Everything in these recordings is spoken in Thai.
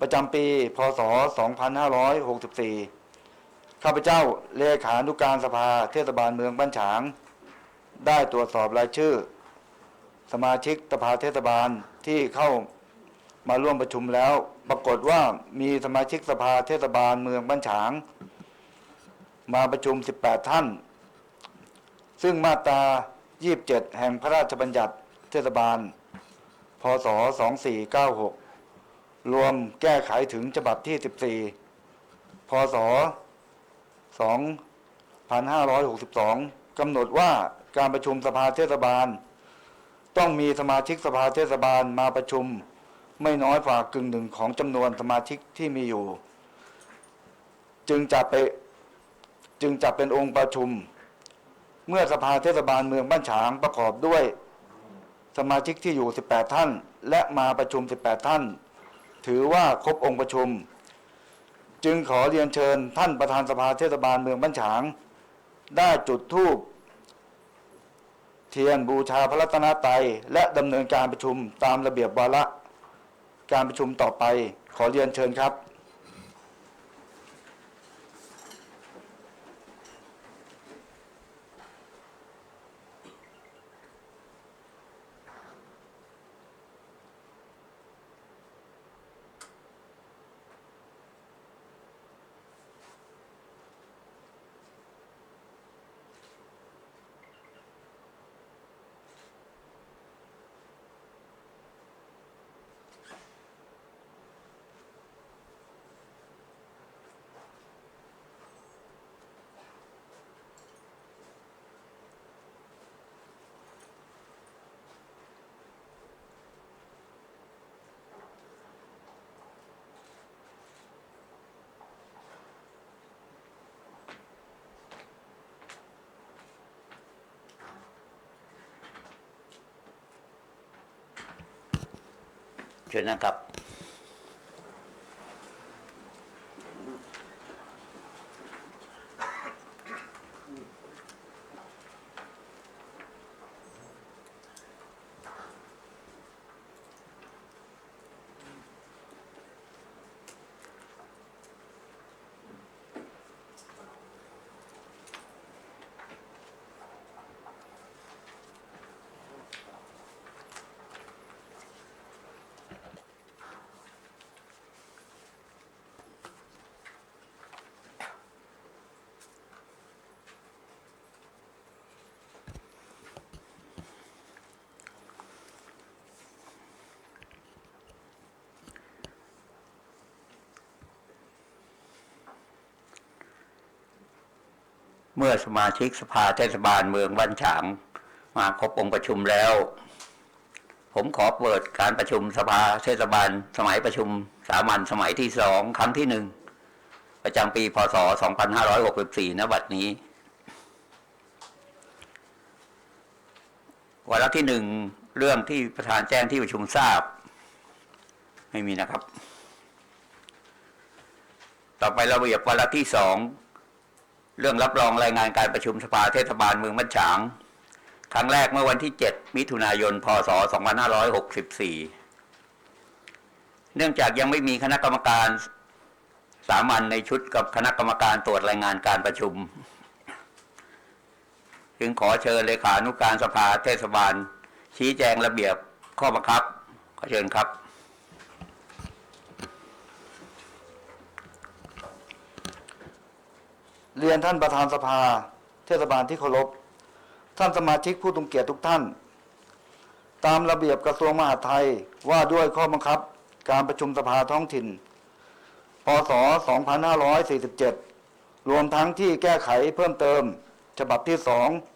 ประจำปี พศ 2564 ข้าพเจ้าเลขานุการสภาเทศบาลเมืองบ้านฉาง ได้ตรวจสอบรายชื่อ สมาชิกสภาเทศบาลที่เข้ามาร่วมประชุมแล้ว ปรากฏว่ามีสมาชิกสภาเทศบาลเมืองบ้านฉาง มาประชุม 18 ท่าน ซึ่งมาตรา 27 แห่งพระราชบัญญัติเทศบาล พศ 2496 รวมแก้ไขถึงฉบับที่ 14 พศ 2562 กำหนดว่าการประชุมสภาเทศบาล ต้องมีสมาชิกสภาเทศบาลมาประชุม ไม่น้อยกว่ากึ่งหนึ่งของจำนวนสมาชิกที่มีอยู่ จึงจะไปจึงจะเป็นองค์ประชุม เมื่อสภาเทศบาลเมืองบ้านฉางประกอบด้วย สมาชิกที่อยู่ 18 ท่าน และมาประชุม 18 ท่าน ถือว่าครบองค์ประชุม จึงขอเรียนเชิญท่านประธานสภาเทศบาลเมืองบ้านฉาง ได้จุดธูปเทียนบูชาพระรัตนตรัยและดำเนินการประชุมตามระเบียบวาระการประชุมต่อไป ขอเรียนเชิญครับ ชิญนะครับ เมื่อสมาชิกสภาเทศบาลเมืองบ้านฉาง มาครบองค์ประชุมแล้ว ผมขอเปิดการประชุมสภาเทศบาล สมัยประชุมสามัญสมัยที่สองครั้งที่หนึ่งประจำปีพศ 2564ณบัดนี้วาระที่หนึ่งเรื่องที่ประธานแจ้งที่ประชุมทราบ ไม่มีนะครับ ต่อไประเบียบวาระที่สอง เรื่องรับรองรายงานการประชุมสภาเทศบาลเมืองบ้านฉาง ครั้งแรกเมื่อวันที่ 7 มิถุนายน พศ 2564 เนื่องจากยังไม่มีคณะกรรมการสามัญในชุดกับคณะกรรมการตรวจรายงานการประชุม จึงขอเชิญเลขานุการสภาเทศบาล ชี้แจงระเบียบข้อบังคับ ขอเชิญครับ เรียนท่านประธานสภา เทศบาลที่เคารพ ท่านสมาชิกผู้ทรงเกียรติทุกท่าน ตามระเบียบกระทรวงมหาดไทยว่าด้วยข้อบังคับการประชุมสภาท้องถิ่น พศ 2547 รวมทั้งที่แก้ไขเพิ่มเติม ฉบับที่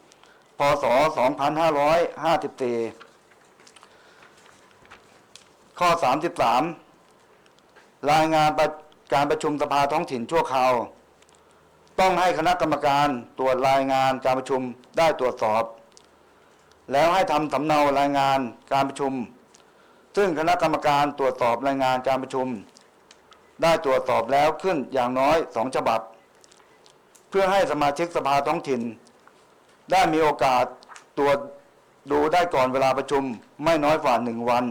2 พศ 2554 ข้อ 33 รายงานการประชุมสภาท้องถิ่นชั่วคราว ต้องให้คณะกรรมการตรวจรายงานการประชุมได้ตรวจสอบ แล้วให้ทำสำเนารายงานการประชุม ซึ่งคณะกรรมการตรวจสอบรายงานการประชุม ได้ตรวจสอบแล้วขึ้นอย่างน้อยสองฉบับ เพื่อให้สมาชิกสภาท้องถิ่น ได้มีโอกาสตรวจดูได้ก่อนเวลาประชุมไม่น้อยกว่าหนึ่งวัน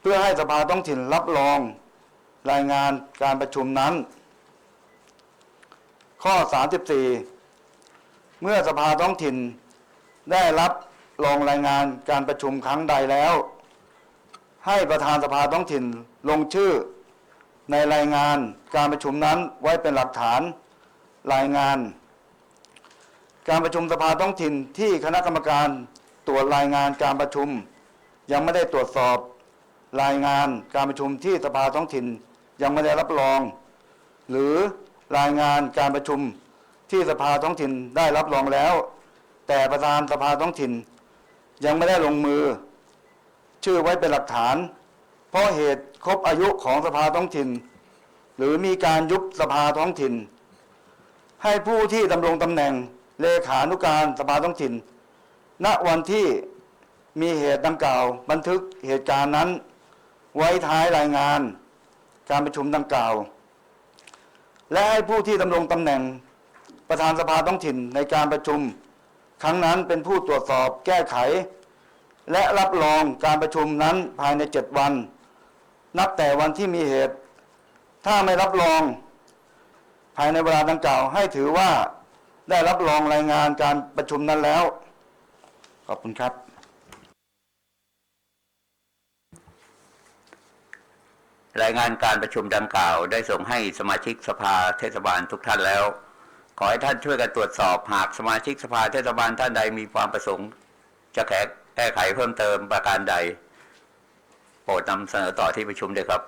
เพื่อให้สภาท้องถิ่นรับรองรายงานการประชุมนั้น ข้อ 34 เมื่อสภาท้องถิ่นได้รับรองรายงานการประชุมครั้งใดแล้ว ให้ประธานสภาท้องถิ่นลงชื่อ ในรายงานการประชุมนั้นไว้เป็นหลักฐานรายงาน การประชุมสภาท้องถิ่นที่คณะกรรมการตรวจรายงานการประชุม ยังไม่ได้ตรวจสอบรายงานการประชุมที่สภาท้องถิ่นยังไม่ได้รับรอง หรือ รายงานการประชุมที่สภาท้องถิ่นได้รับรองแล้ว แต่ประธานสภาท้องถิ่น ยังไม่ได้ลงมือ ชื่อไว้เป็นหลักฐาน เพราะเหตุครบอายุของสภาท้องถิ่น หรือมีการยุบสภาท้องถิ่น ให้ผู้ที่ดำรงตำแหน่งเลขานุการสภาท้องถิ่น ณวันที่มีเหตุดังกล่าว บันทึกเหตุการณ์นั้น ไว้ท้ายรายงาน การประชุมดังกล่าว และให้ผู้ที่ดำรงตำแหน่งประธานสภาท้องถิ่นในการประชุม ครั้งนั้นเป็นผู้ตรวจสอบแก้ไข และรับรองการประชุมนั้นภายในเจ็ดวัน นับแต่วันที่มีเหตุ ถ้าไม่รับรอง ภายในเวลาดังกล่าวให้ถือว่าได้รับรองรายงานการประชุมนั้นแล้ว ขอบคุณครับ รายงานการประชุมดังกล่าว ได้ส่งให้สมาชิกสภาเทศบาลทุกท่านแล้ว ขอให้ท่านช่วยกันตรวจสอบหากสมาชิกสภาเทศบาลท่านใดมีความประสงค์ จะแก้แก้ไขเพิ่มเติมประการใด โปรดนำเสนอต่อที่ประชุมด้วยครับ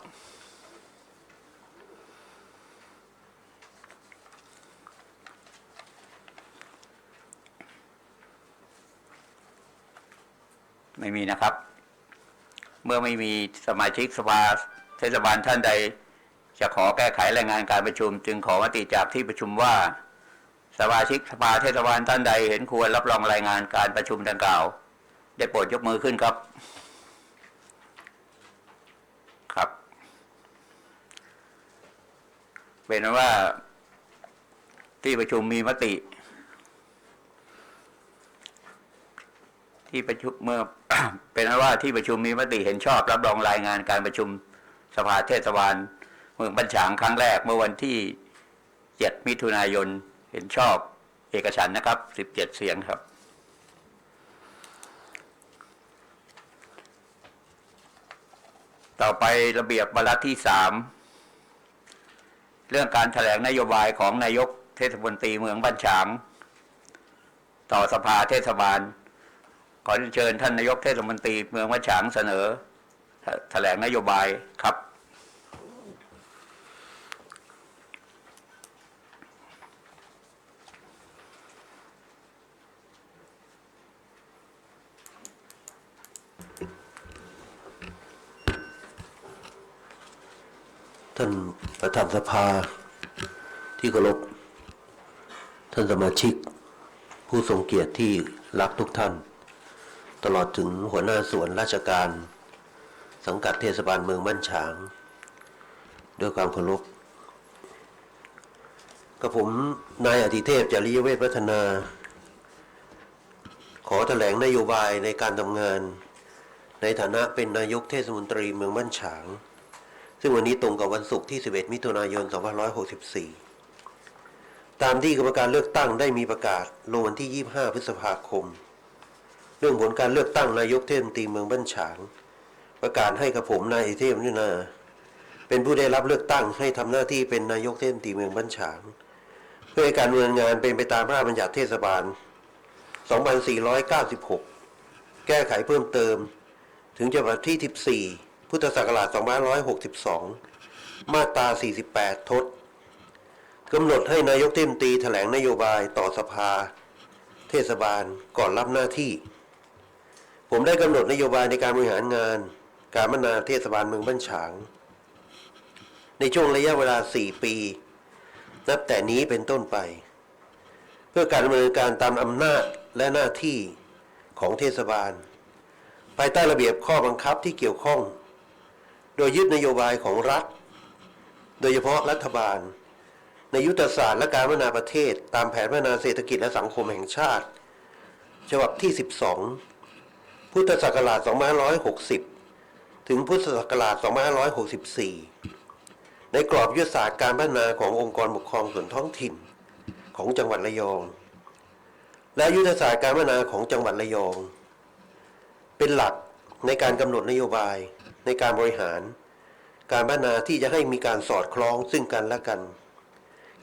ไม่มีนะครับ เมื่อไม่มีสมาชิกสภา เทศบาลท่านใดจะขอแก้ไขรายงานการประชุม จึงขอมติจากที่ประชุมว่าสมาชิกสภาเทศบาลท่านใดเห็นควรรับรองรายงานการประชุมดังกล่าว ได้โปรดยกมือขึ้นครับ ครับ เป็นว่าที่ประชุมมีมติ ที่ประชุมเมื่อเป็นว่าที่ประชุมมีมติเห็นชอบรับรองรายงานการประชุม สภาเทศบาลเมืองบัญชางครั้งแรกเมื่อวันที่ 7 มิถุนายนเห็นชอบเอกฉันนะครับ 17 เสียงครับ ต่อไประเบียบบรรทัดที่สามเรื่องการแถลงนโยบายของนายกเทศมนตรีเมืองบ้านฉาง ต่อสภาเทศบาลขอเชิญท่านนายกเทศมนตรีเมืองวัดฉางเสนอ แถแถลงนโยบายครับ ท่านประธานสภาที่เคารพท่านสมาชิก ผู้ทรงเกียรติที่รักทุกท่าน ตลอดถึงหัวหน้าส่วนราชการ สังกัดเทศบาลเมืองบ้านฉาง ด้วยความเคารพกับผมนายอธิเทพจริยเวทวัฒนา ขอแถลงนโยบายในการทำงาน ในฐานะเป็นนายกเทศมนตรีเมืองบ้านฉาง ซึ่งวันนี้ตรงกับวันศุกร์ที่ 11 มิถุนายน 2564 ตามที่กรรมการเลือกตั้งได้มีประกาศลงวันที่ 25 พฤษภาคม เรื่องผลการเลือกตั้งนายกเทศมนตรีเมืองบ้านฉาง ประกาศให้กับผมนายเทพนินาเป็นผู้ได้รับเลือกตั้งให้ทำหน้าที่เป็นนายกเทศมนตรีเมืองบ้านฉาง เพื่อการดำเนินงานเป็นไปตามพระราชบัญญัติเทศบาล 2496 แก้ไขเพิ่มเติม ถึงฉบับที่ 14 พุทธศักราช 2562 มาตรา 48 ทศกำหนดให้นายกเทศมนตรีแถลงนโยบายต่อสภา เทศบาลก่อนรับหน้าที่ ผมได้กำหนดนโยบายในการบริหารงาน การพัฒนาเทศบาลเมืองบ้านฉาง ในช่วงระยะเวลา 4 ปี นับแต่นี้เป็นต้นไป เพื่อการดำเนินการตามอำนาจและหน้าที่ของเทศบาล ภายใต้ระเบียบข้อบังคับที่เกี่ยวข้อง โดยยึดนโยบายของรัฐ โดยเฉพาะรัฐบาล ในยุทธศาสตร์และการพัฒนาประเทศ ตามแผนพัฒนาเศรษฐกิจและสังคมแห่งชาติ ฉบับที่ 12 พุทธศักราช2560 ถึงพุทธศักราช 2564 ในกรอบยุทธศาสตร์การพัฒนาขององค์กรปกครองส่วนท้องถิ่นของจังหวัดระยอง และยุทธศาสตร์การพัฒนาของจังหวัดระยอง เป็นหลักในการกำหนดนโยบายในการบริหาร การพัฒนาที่จะให้มีการสอดคล้องซึ่งกันและกัน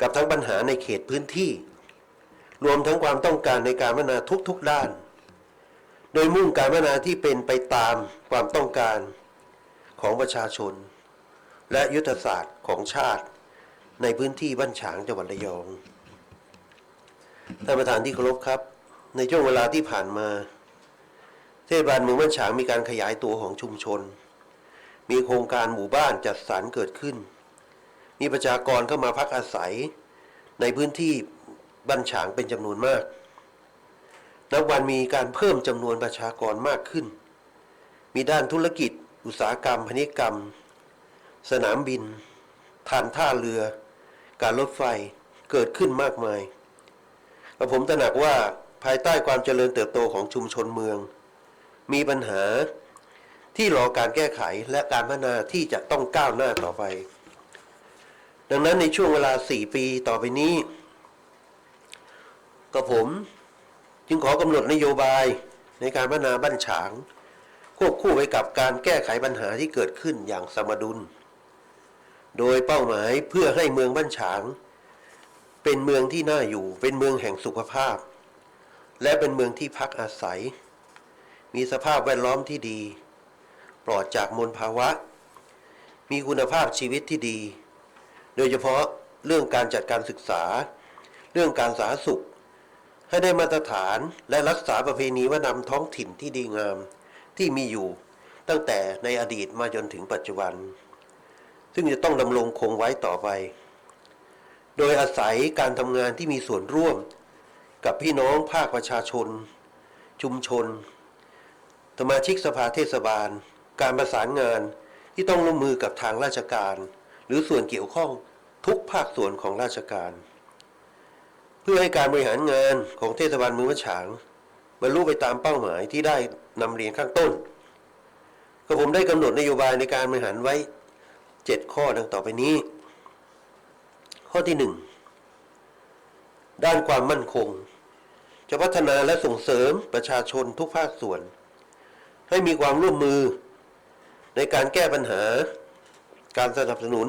กับทั้งปัญหาในเขตพื้นที่ รวมทั้งความต้องการในการพัฒนาทุกๆด้าน โดยมุ่งการพัฒนาที่เป็นไปตามความต้องการ ของประชาชน และยุทธศาสตร์ของชาติ ในพื้นที่บ้านฉางจังหวัดระยองท่านประธานที่เคารพครับ ในช่วงเวลาที่ผ่านมา เทศบาลเมืองบ้านฉางมีการขยายตัวของชุมชน มีโครงการหมู่บ้านจัดสรรเกิดขึ้น มีประชากรเข้ามาพักอาศัย ในพื้นที่บ้านฉางเป็นจำนวนมากนับวันมีการเพิ่มจำนวนประชากรมากขึ้น มีด้านธุรกิจ อุตสาหกรรมพาณิกรรม สนามบินฐานท่าเรือ การรถไฟเกิดขึ้นมากมายและผมตระหนักว่าภายใต้ความเจริญเติบโตของชุมชนเมือง มีปัญหาที่รอการแก้ไขและการพัฒนาที่จะต้องก้าวหน้าต่อไป ดังนั้นในช่วงเวลา 4 ปีต่อไปนี้กับผมจึงขอกำหนดนโยบายในการพัฒนาบ้านฉาง วบคู่ไปกับการแก้ไขปัญหาที่เกิดขึ้นอย่างสมดุล โดยเป้าหมายเพื่อให้เมืองบ้านฉาง เป็นเมืองที่น่าอยู่เป็นเมืองแห่งสุขภาพ และเป็นเมืองที่พักอาศัย มีสภาพแวดล้อมที่ดี ปลอดจากมลภาวะ มีคุณภาพชีวิตที่ดี โดยเฉพาะเรื่องการจัดการศึกษา เรื่องการสาธารณสุข ให้ได้มาตรฐานและรักษาประเพณีวัฒนธรรมท้องถิ่นที่ดีงาม ที่มีอยู่ตั้งแต่ในอดีตมาจนถึงปัจจุบัน ซึ่งจะต้องดำรงคงไว้ต่อไป โดยอาศัยการทำงานที่มีส่วนร่วม กับพี่น้องภาคประชาชน ชุมชน สมาชิกสภาเทศบาล การประสานงานที่ต้องร่วมมือกับทางราชการ หรือส่วนเกี่ยวข้องทุกภาคส่วนของราชการ เพื่อให้การบริหารงานของเทศบาลเมืองมะฉาง บรรลุไปตามเป้าหมายที่ได้นำเรียนข้างต้น ก็ผมได้กำหนดนโยบายในการบริหารไว้ 7 ข้อดังต่อไปนี้ ข้อที่ 1 ด้านความมั่นคง จะพัฒนาและส่งเสริมประชาชนทุกภาคส่วน ให้มีความร่วมมือ ในการแก้ปัญหา การสนับสนุน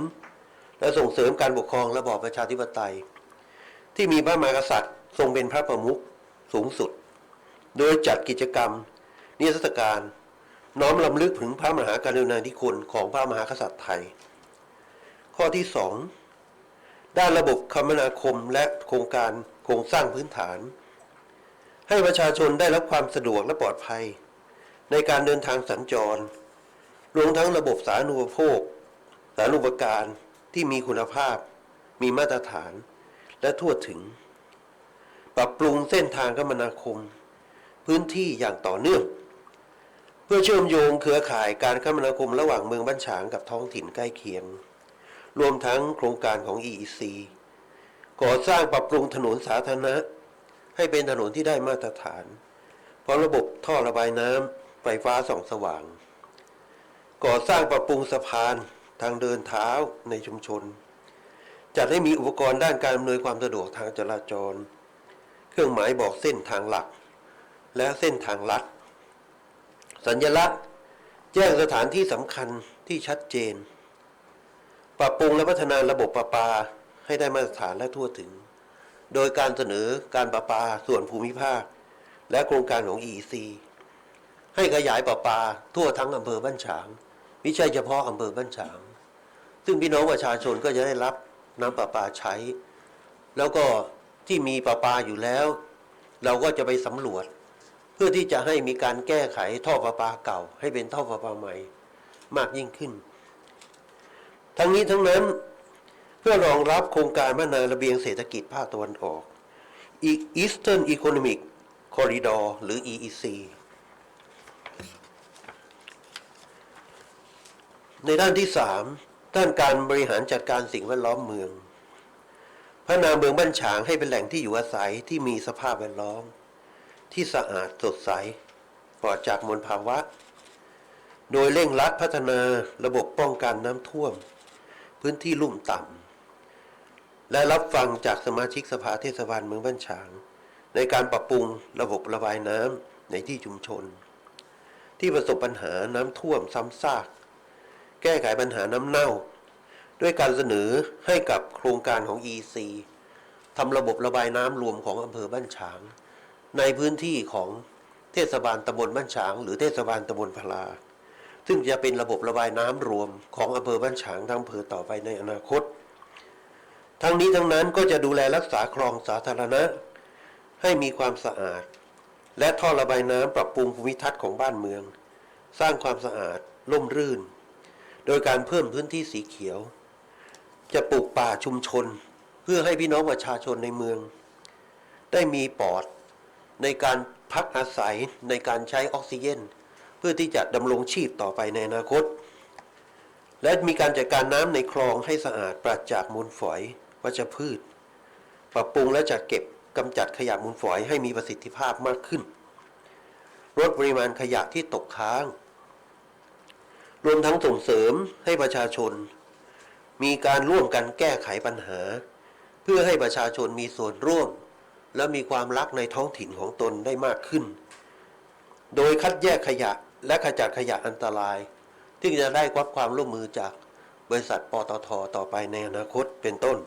และส่งเสริมการปกครองระบอบประชาธิปไตย ที่มีพระมหากษัตริย์ทรงเป็นพระประมุขสูงสุด โดยจัดกิจกรรม นิทรรศการ น้อมลำลึกถึงพระมหาการุณาธิคุณของพระมหากษัตริย์ไทย ข้อที่สองด้านระบบคมนาคมและโครงการโครงสร้างพื้นฐาน ให้ประชาชนได้รับความสะดวกและปลอดภัย ในการเดินทางสัญจรรวมทั้งระบบสาธารณูปโภค สาธารณูปการที่มีคุณภาพ มีมาตรฐาน และทั่วถึง ปรับปรุงเส้นทางคมนาคม พื้นที่อย่างต่อเนื่อง เพื่อเชื่อมโยงเครือข่ายการคมนาคมระหว่างเมืองบ้านฉางกับท้องถิ่นใกล้เคียง รวมทั้งโครงการของ EEC ก่อสร้างปรับปรุงถนนสาธารณะ ให้เป็นถนนที่ได้มาตรฐานพร้อมระบบท่อระบายน้ำไฟฟ้าส่องสว่าง ก่อสร้างปรับปรุงสะพานทางเดินเท้าในชุมชน จัดให้มีอุปกรณ์ด้านการอำนวยความสะดวกทางจราจร เครื่องหมายบอกเส้นทางหลัก และเส้นทางลัด สัญลักษณ์ แจ้งสถานที่สำคัญที่ชัดเจน ปรับปรุงและพัฒนาระบบประปาให้ได้มาตรฐานและทั่วถึง โดยการเสนอการประปาส่วนภูมิภาค และโครงการของ EEC ให้ขยายประปาทั่วทั้งอำเภอบ้านฉางไม่ใช่เฉพาะอำเภอบ้านฉาง ซึ่งพี่น้องประชาชนก็จะได้รับน้ำประปาใช้ แล้วก็ที่มีประปาอยู่แล้ว เราก็จะไปสำรวจ เพื่อที่จะให้มีการแก้ไขท่อประปาเก่า ให้เป็นท่อประปาใหม่ มากยิ่งขึ้น ทั้งนี้ทั้งนั้นเพื่อรองรับโครงการพัฒนาระเบียงเศรษฐกิจภาคตะวันออก Eastern Economic Corridor หรือ EEC ในด้านที่ 3 ด้านการบริหารจัดการสิ่งแวดล้อมเมือง พัฒนาเมืองบ้านฉางให้เป็นแหล่งที่อยู่อาศัยที่มีสภาพแวดล้อม ที่สะอาดสดใสปลอดจากมลภาวะ โดยเร่งรัดพัฒนาระบบป้องกันน้ำท่วม พื้นที่ลุ่มต่ำและรับฟังจากสมาชิกสภาเทศบาลเมืองบ้านฉาง ในการปรับปรุงระบบระบายน้ำในที่ชุมชน ที่ประสบปัญหาน้ำท่วมซ้ำซาก แก้ไขปัญหาน้ำเน่า ด้วยการเสนอให้กับโครงการของ EC ทำระบบระบายน้ำรวมของอำเภอบ้านฉาง ในพื้นที่ของเทศบาลตำบลบ้านฉาง หรือเทศบาลตำบลพลา ซึ่งจะเป็นระบบระบายน้ำรวมของอำเภอบ้านฉางทั้งอำเภอต่อไปในอนาคต ทั้งนี้ทั้งนั้นก็จะดูแลรักษาคลองสาธารณะ ให้มีความสะอาด และท่อระบายน้ำปรับปรุงภูมิทัศน์ของบ้านเมือง สร้างความสะอาดร่มรื่น โดยการเพิ่มพื้นที่สีเขียว จะปลูกป่าชุมชน เพื่อให้พี่น้องประชาชนในเมือง ได้มีปอด ในการพักอาศัยในการใช้ออกซิเจนเพื่อที่จะดำรงชีพต่อไปในอนาคต และมีการจัดการน้ำในคลองให้สะอาดปราศจากมูลฝอยวัชพืช ปรับปรุงและจัดเก็บกำจัดขยะมูลฝอยให้มีประสิทธิภาพมากขึ้น ลดปริมาณขยะที่ตกค้าง รวมทั้งส่งเสริมให้ประชาชน มีการร่วมกันแก้ไขปัญหา เพื่อให้ประชาชนมีส่วนร่วม และมีความรักในท้องถิ่นของตนได้มากขึ้น โดยคัดแยกขยะและขจัดขยะอันตราย ที่จะได้รับความร่วมมือจากบริษัทปตทต่อไปในอนาคตเป็นต้น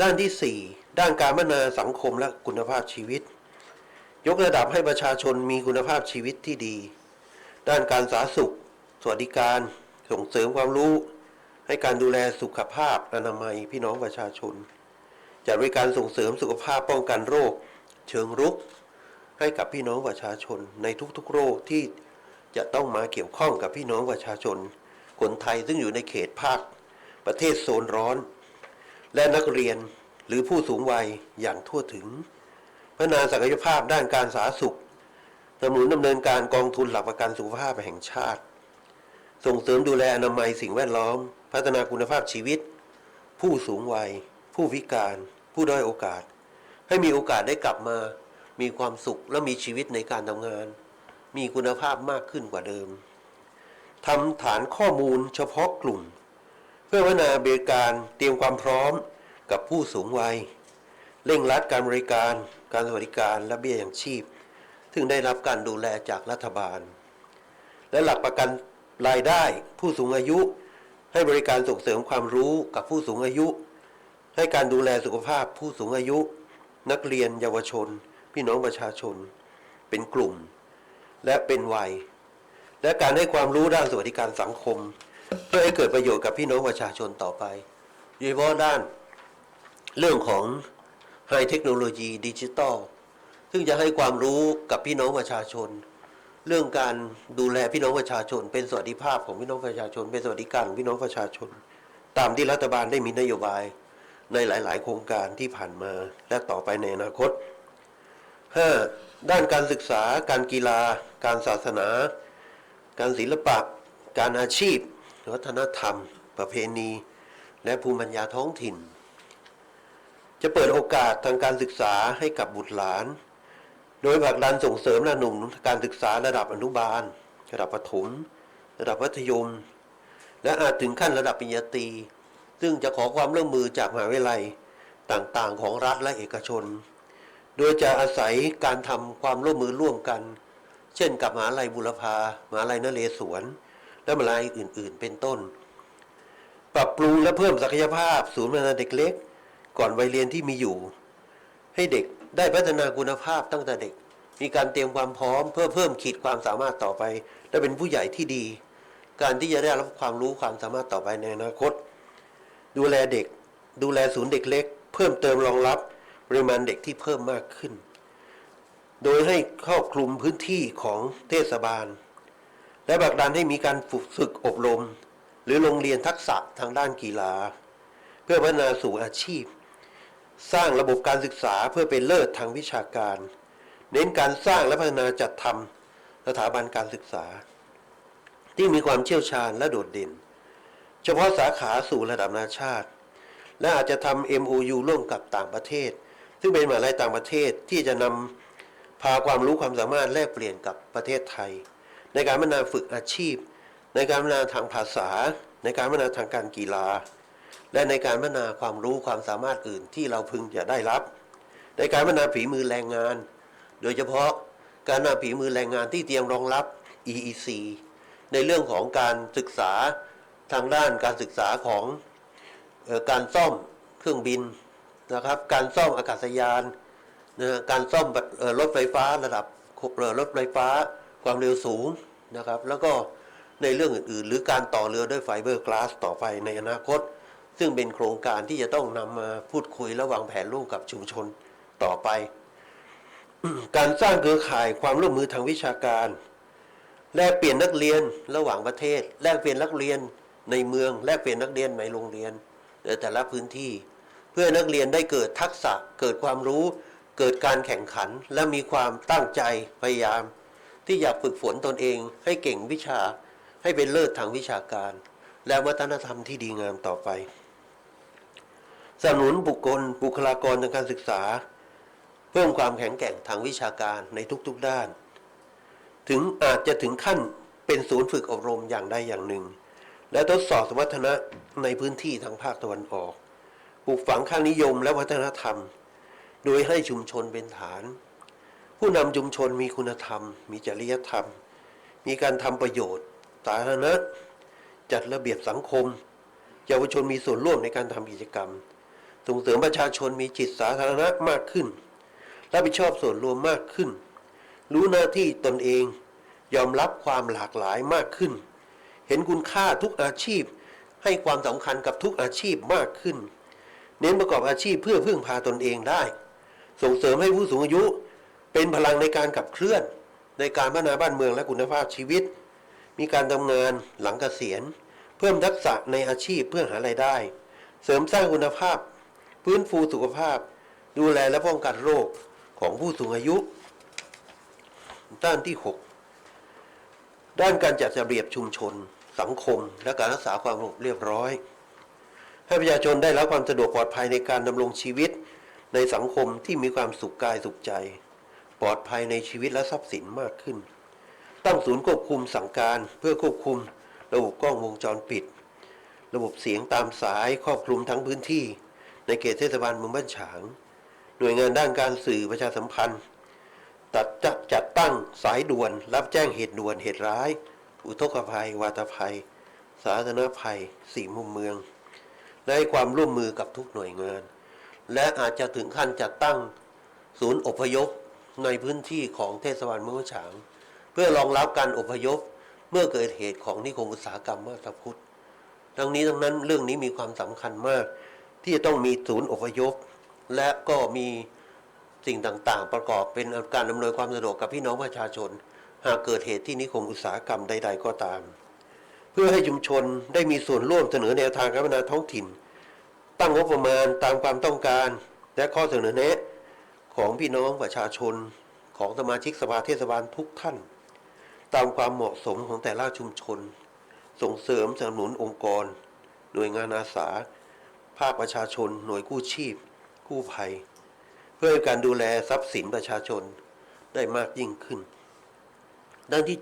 ด้านที่ 4 ด้านการพัฒนาสังคมและคุณภาพชีวิต ยกระดับให้ประชาชนมีคุณภาพชีวิตที่ดี ด้านการสาธารณสุข สวัสดิการ ส่งเสริมความรู้ ให้การดูแลสุขภาพอนามัยพี่น้องประชาชน จัดบริการส่งเสริมสุขภาพป้องกันโรค เชิงรุก ให้กับพี่น้องประชาชนในทุกๆ โรคที่จะต้องมาเกี่ยวข้องกับพี่น้องประชาชน คนไทยซึ่งอยู่ในเขตภาค ประเทศโซนร้อน และนักเรียนหรือผู้สูงวัยอย่างทั่วถึง พัฒนาศักยภาพด้านการสาธารณสุขสนุนดำเนินการกองทุนหลักประกันสุขภาพแห่งชาติ ส่งเสริมดูแลอนามัยสิ่งแวดล้อม พัฒนาคุณภาพชีวิต ผู้สูงวัย ผู้พิการผู้ด้อยโอกาส ให้มีโอกาสได้กลับมา มีความสุขและมีชีวิตในการทำงาน มีคุณภาพมากขึ้นกว่าเดิมทำฐานข้อมูลเฉพาะกลุ่ม เพื่อพัฒนาบริการเตรียมความพร้อมกับผู้สูงวัย เร่งรัดการบริการ การสวัสดิการและเบี้ยยังชีพ ซึ่งได้รับการดูแลจากรัฐบาล และหลักประกันรายได้ผู้สูงอายุ ให้บริการส่งเสริมความรู้กับผู้สูงอายุ ให้การดูแลสุขภาพผู้สูงอายุ นักเรียนเยาวชน พี่น้องประชาชน เป็นกลุ่ม และเป็นวัย และการให้ความรู้ด้านสวัสดิการสังคม เพื่อให้เกิดประโยชน์กับพี่น้องประชาชนต่อไปโดยเฉพาะด้าน เรื่องของไฮเทคโนโลยีดิจิตอลซึ่งจะให้ความรู้กับพี่น้องประชาชน เรื่องการดูแลพี่น้องประชาชน เป็นสวัสดิภาพของพี่น้องประชาชน เป็นสวัสดิการของพี่น้องประชาชน ตามที่รัฐบาลได้มีนโยบาย ในหลาย ๆ โครงการที่ผ่านมาและต่อไปในอนาคต 5. ด้านการศึกษา การกีฬา การศาสนา การศิลปะ การอาชีพ วัฒนธรรม ประเพณี และภูมิปัญญาท้องถิ่น จะเปิดโอกาสทางการศึกษาให้กับบุตรหลาน โดยผลักดันส่งเสริมและหนุนการศึกษาระดับอนุบาล ระดับประถม ระดับมัธยม และอาจถึงขั้นระดับปริญญาตรี ซึ่งจะขอความร่วมมือจากมหาวิทยาลัยต่างๆ ของรัฐและเอกชน โดยจะอาศัยการทำความร่วมมือร่วมกัน เช่นกับมหาลัยบุรพามหาลัยนเรศวร และมหาลัยอื่น ๆ เป็นต้น ปรับปรุงและเพิ่มศักยภาพศูนย์พัฒนาเด็กเล็ก ก่อนวัยเรียนที่มีอยู่ ให้เด็กได้พัฒนาคุณภาพตั้งแต่เด็ก มีการเตรียมความพร้อมเพื่อเพิ่มขีดความสามารถต่อไป และเป็นผู้ใหญ่ที่ดี การที่จะได้รับความรู้ความสามารถต่อไปในอนาคต ดูแลเด็ก ดูแลศูนย์เด็กเล็ก เพิ่มเติมรองรับปริมาณเด็กที่เพิ่มมากขึ้น โดยให้ครอบคลุมพื้นที่ของเทศบาล และบักดันให้มีการฝึกฝึกอบรม หรือโรงเรียนทักษะทางด้านกีฬา เพื่อพัฒนาสู่อาชีพ สร้างระบบการศึกษาเพื่อเป็นเลิศทางวิชาการ เน้นการสร้างและพัฒนาจัดทำสถาบันการศึกษา ที่มีความเชี่ยวชาญและโดดเด่น เฉพาะสาขาสู่ระดับนานาชาติ และอาจจะทำ MOU ร่วมกับต่างประเทศ ซึ่งเป็นมหาลัยต่างประเทศที่จะนำพาความรู้ความสามารถแลกเปลี่ยนกับประเทศไทย ในการพัฒนาฝึกอาชีพ ในการพัฒนาทางภาษา ในการพัฒนาทางการกีฬา และในการพัฒนาความรู้ความสามารถอื่นที่เราพึงจะได้รับ ในการพัฒนาฝีมือแรงงาน โดยเฉพาะการพัฒนาฝีมือแรงงานที่เตรียมรองรับ EEC ในเรื่องของการศึกษา ทางด้านการศึกษาของออการซ่อมเครื่องบินนะครับ การซ่อมอากาศยานนะการซ่อมรถไฟฟ้าระดับรถไฟฟ้าความเร็วสูงนะครับ แล้วก็ในเรื่องอื่นๆ หรือการต่อเรือด้วยไฟเบอร์กลาสต่อไปในอนาคต ซึ่งเป็นโครงการที่จะต้องนำมาพูดคุยและวางแผนร่วมกับชุมชนต่อไป การสร้างเครือข่ายความร่วมมือทางวิชาการ แลกเปลี่ยนนักเรียนระหว่างประเทศ แลกเปลี่ยนนักเรียน ในเมืองแลกเปลี่ยนนักเรียนในโรงเรียนในแต่ละพื้นที่ เพื่อนักเรียนได้เกิดทักษะเกิดความรู้ เกิดการแข่งขันและมีความตั้งใจพยายาม ที่อยากฝึกฝนตนเองให้เก่งวิชาให้เป็นเลิศทางวิชาการ และวัฒนธรรมที่ดีงามต่อไปสนับสนุนบุคคลบุคลากรทางการศึกษา เพิ่มความแข็งแกร่งทางวิชาการในทุกๆด้าน ถึงอาจจะถึงขั้นเป็นศูนย์ฝึกอบรมอย่างใดอย่างหนึ่ง และทดสอบสมรรถนะในพื้นที่ทางภาคตะวันออกปลูกฝังค่านิยมและวัฒนธรรม โดยให้ชุมชนเป็นฐาน ผู้นำชุมชนมีคุณธรรม มีจริยธรรม มีการทำประโยชน์สาธารณะจัดระเบียบสังคม เยาวชนมีส่วนร่วมในการทำกิจกรรม ส่งเสริมประชาชนมีจิตสาธารณะมากขึ้นรับผิดชอบส่วนรวมมากขึ้น รู้หน้าที่ตนเอง ยอมรับความหลากหลายมากขึ้น เห็นคุณค่าทุกอาชีพ ให้ความสำคัญกับทุกอาชีพมากขึ้น เน้นประกอบอาชีพเพื่อพึ่งพาตนเองได้ ส่งเสริมให้ผู้สูงอายุ เป็นพลังในการขับเคลื่อน ในการพัฒนาบ้านเมืองและคุณภาพชีวิต มีการทำงานหลังเกษียณ เพิ่มทักษะในอาชีพเพื่อหารายได้ เสริมสร้างคุณภาพ พื้นฟูสุขภาพ ดูแลและป้องกันโรคของผู้สูงอายุด้านที่ 6 ด้านการจัดระเบียบชุมชน สังคม และการรักษาความสงบเรียบร้อย ให้ประชาชนได้รับความสะดวกปลอดภัยในการดำรงชีวิต ในสังคมที่มีความสุขกายสุขใจ ปลอดภัยในชีวิตและทรัพย์สินมากขึ้น ตั้งศูนย์ควบคุมสั่งการเพื่อควบคุม ระบบกล้องวงจรปิด ระบบเสียงตามสายครอบคลุมทั้งพื้นที่ ในเขตเทศบาลเมืองบ้านฉาง หน่วยงานด้านการสื่อประชาสัมพันธ์ ตัดจัดจัดตั้งสายด่วน รับแจ้งเหตุด่วนเหตุร้าย อุทกภัย วาตภัย สาธารณภัย สี่มุมเมือง และให้ความร่วมมือกับทุกหน่วยงาน และอาจจะถึงขั้นจัดตั้งศูนย์อพยพในพื้นที่ของเทศบาลเมืองฉาง เพื่อรองรับการอพยพเมื่อเกิดเหตุของนิคมอุตสาหกรรมมาตาพุทธดังนี้ดังนั้นเรื่องนี้มีความสำคัญมาก ที่จะต้องมีศูนย์อพยพ และก็มี สิ่งต่างๆ ประกอบเป็นการอำนวยความสะดวกกับพี่น้องประชาชน หากเกิดเหตุที่นิคมอุตสาหกรรมใด ๆ ก็ตาม เพื่อให้ชุมชนได้มีส่วนร่วมเสนอแนวทางการพัฒนาท้องถิ่น ตั้งงบประมาณตามความต้องการ และข้อเสนอแนะ ของพี่น้องประชาชน ของสมาชิกสภาเทศบาลทุกท่าน ตามความเหมาะสมของแต่ละชุมชน ส่งเสริมสนับสนุนองค์กร หน่วยงานอาสา ภาคประชาชน หน่วยกู้ชีพ กู้ภัย พื่อการดูแลทรัพย์สินประชาชนได้มากยิ่งขึ้น ด้านที่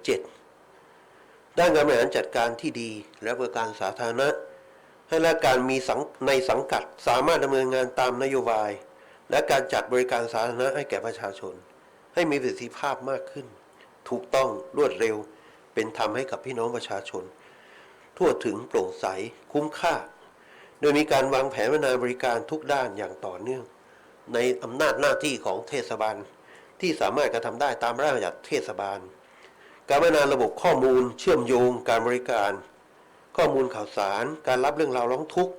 7 ด้านการบริหารจัดการที่ดีและบริการสาธารณะ ให้และการมีในสังกัดสามารถดำเนินงานตามนโยบาย และการจัดบริการสาธารณะให้แก่ประชาชน ให้มีประสิทธิภาพมากขึ้น ถูกต้องรวดเร็วเป็นธรรมให้กับพี่น้องประชาชน ทั่วถึงโปร่งใสคุ้มค่า โดยมีการวางแผนพัฒนาบริการทุกด้านอย่างต่อเนื่อง ในอำนาจหน้าที่ของเทศบาล ที่สามารถกระทำได้ตามระราชบัญญัติเทศบาล การพัฒนาระบบข้อมูล เชื่อมโยง การบริการ ข้อมูลข่าวสาร การรับเรื่องราวร้องทุกข์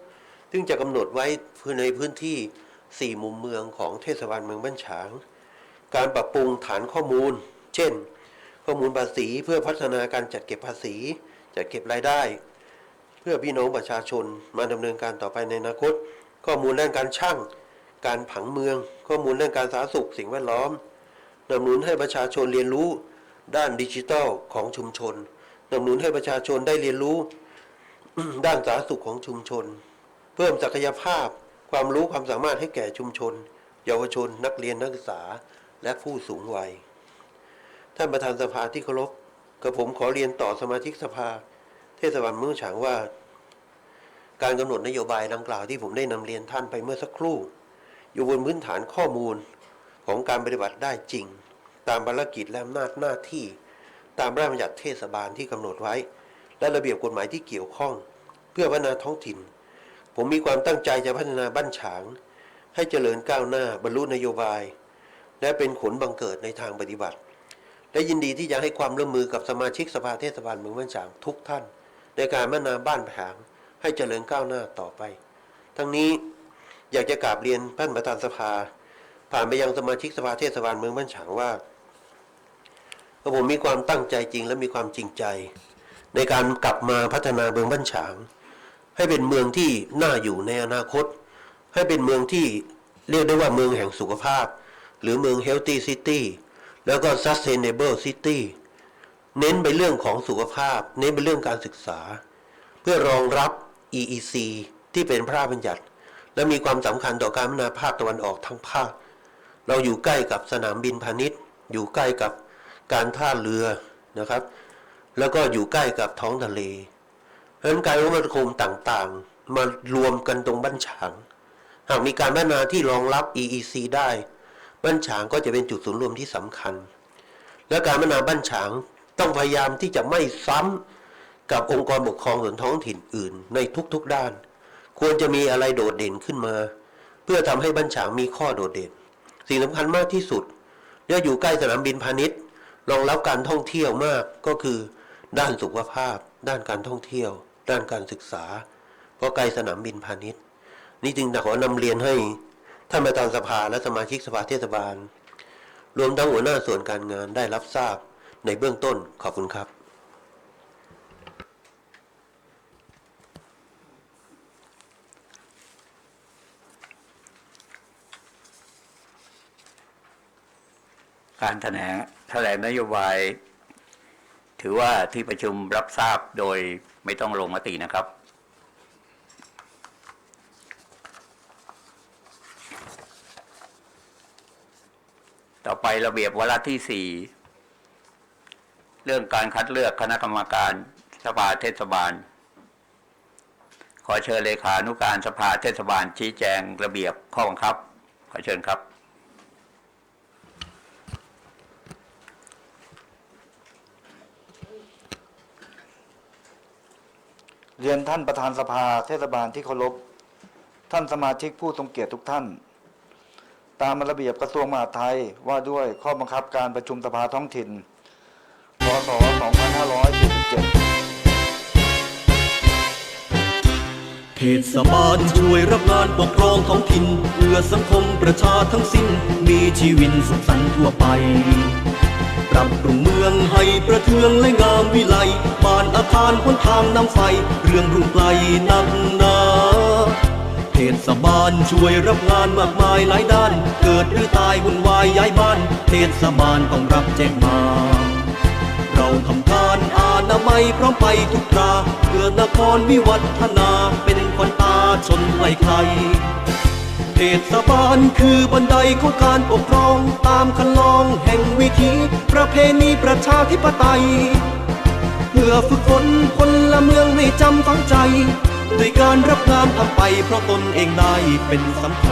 ซึ่งจะกำหนดไว้ในพื้นที่ 4 มุมเมืองของเทศบาลเมืองบ้านฉาง การปรับปรุงฐานข้อมูล เช่น ข้อมูลภาษีเพื่อพัฒนาการจัดเก็บภาษี จัดเก็บรายได้ เพื่อพี่น้องประชาชนมาดำเนินการต่อไปในอนาคต ข้อมูลด้านการช่าง การผังเมือง ข้อมูลด้านการสาธารณสุขสิ่งแวดล้อมดำนุนให้ประชาชนเรียนรู้ ด้านดิจิทัลของชุมชนดำนุนให้ประชาชนได้เรียนรู้ ด้านสาธารณสุขของชุมชน เพิ่มศักยภาพ ความรู้ความสามารถให้แก่ชุมชน เยาวชน นักเรียนนักศึกษาและผู้สูงวัย ท่านประธานสภาที่เคารพกระผมขอเรียนต่อสมาชิกสภา เทศบาลเมืองฉางว่า การกำหนดนโยบายดังกล่าวที่ผมได้นำเรียนท่านไปเมื่อสักครู่ อยู่บนพื้นฐานข้อมูลของการปฏิบัติได้จริง ตามภารกิจและอำนาจหน้าที่ ตามระราชบัญญัติเทศบาลที่กำหนดไว้ และระเบียบกฎหมายที่เกี่ยวข้อง เพื่อพัฒนาท้องถิ่น ผมมีความตั้งใจจะพัฒนาบ้านฉาง ให้เจริญก้าวหน้าบรรลุนโยบาย และเป็นขนบังเกิดในทางปฏิบัติ และยินดีที่จะให้ความร่วมมือกับสมาชิกสภาเทศบาลเมืองบ้านฉางทุกท่าน ในการพัฒนาบ้านฉางให้เจริญก้าวหน้าต่อไป ทั้งนี้ อยากจะกราบเรียนท่านประธานสภา ผ่านไปยังสมาชิกสภาเทศบาลเมืองบ้านฉางว่าผมมีความตั้งใจจริงและมีความจริงใจ ในการกลับมาพัฒนาเมืองบ้านฉาง ให้เป็นเมืองที่น่าอยู่ในอนาคต ให้เป็นเมืองที่เรียกได้ว่าเมืองแห่งสุขภาพ หรือเมือง healthy city แล้วก็ sustainable city เน้นไปเรื่องของสุขภาพ เน้นไปเรื่องการศึกษา เพื่อรองรับ EEC ที่เป็นพระราชบัญญัติ และมีความสำคัญต่อการพัฒนาภาคตะวันออกทั้งภาค เราอยู่ใกล้กับสนามบินพาณิชย์ อยู่ใกล้กับการท่าเรือนะครับ แล้วก็อยู่ใกล้กับท้องทะเล เพราะฉะนั้นการรวมคมต่างๆ มารวมกันตรงบ้านฉาง หากมีการพัฒนาที่รองรับ EEC ได้บ้านฉางก็จะเป็นจุดศูนย์รวมที่สำคัญ และการพัฒนาบ้านฉางต้องพยายามที่จะไม่ซ้ำกับองค์กรปกครองส่วนท้องถิ่นอื่นในทุกๆด้าน ควรจะมีอะไรโดดเด่นขึ้นมา เพื่อทำให้บ้านฉางมีข้อโดดเด่น สิ่งสำคัญมากที่สุดและอยู่ใกล้สนามบินพาณิชย์รองรับการท่องเที่ยวมากก็คือ ด้านสุขภาพ ด้านการท่องเที่ยว ด้านการศึกษา เพราะใกล้สนามบินพาณิชย์ นี่จึงขอนำเรียนให้ท่านประธานสภาและสมาชิกสภาเทศบาล รวมทั้งหัวหน้าส่วนการงานได้รับทราบในเบื้องต้นขอบคุณครับ การแถลงแถลงนโยบาย ถือว่าที่ประชุมรับทราบโดยไม่ต้องลงมตินะครับ ต่อไประเบียบวาระที่สี่เรื่องการคัดเลือกคณะกรรมการสภาเทศบาล ขอเชิญเลขานุการสภาเทศบาลชี้แจงระเบียบข้อบังคับ ขอเชิญครับ เรียนท่านประธานสภาเทศบาลที่เคารพ ท่านสมาชิกผู้ทรงเกียรติทุกท่าน ตามระเบียบกระทรวงมหาดไทยว่าด้วยข้อบังคับการประชุมสภาท้องถิ่น พศ 2547 เทศบาลช่วยรับงานปกครองท้องถิ่นเพื่อสังคมประชาทั้งสิ้น มีชีวิตสุขสันต์ทั่วไป ปรับปรุงเมืองให้ประเทืองและงามวิไลบ้านอาคารพ้นทางน้ำไฟ เรื่องรุ่งไกลนักหนาเทศบาลช่วยรับงานมากมายหลายด้าน เกิดหรือตายวุ่นวายย้ายบ้าน เทศบาลต้องรับแจ้งมาเราทำทานอานาไมัยพร้อมไปทุกราเพื่อนครวิวัฒนาเป็นขวัญตาชนไกลใคร เทศบาลคือบันไดของการปกครอง ตามคันลองแห่งวิถีประเพณีประชาธิปไตย เพื่อฝึกฝนคนละเมืองให้จำฝังใจ ด้วยการรับงานทำไปเพราะตนเองได้เป็นสำคัญ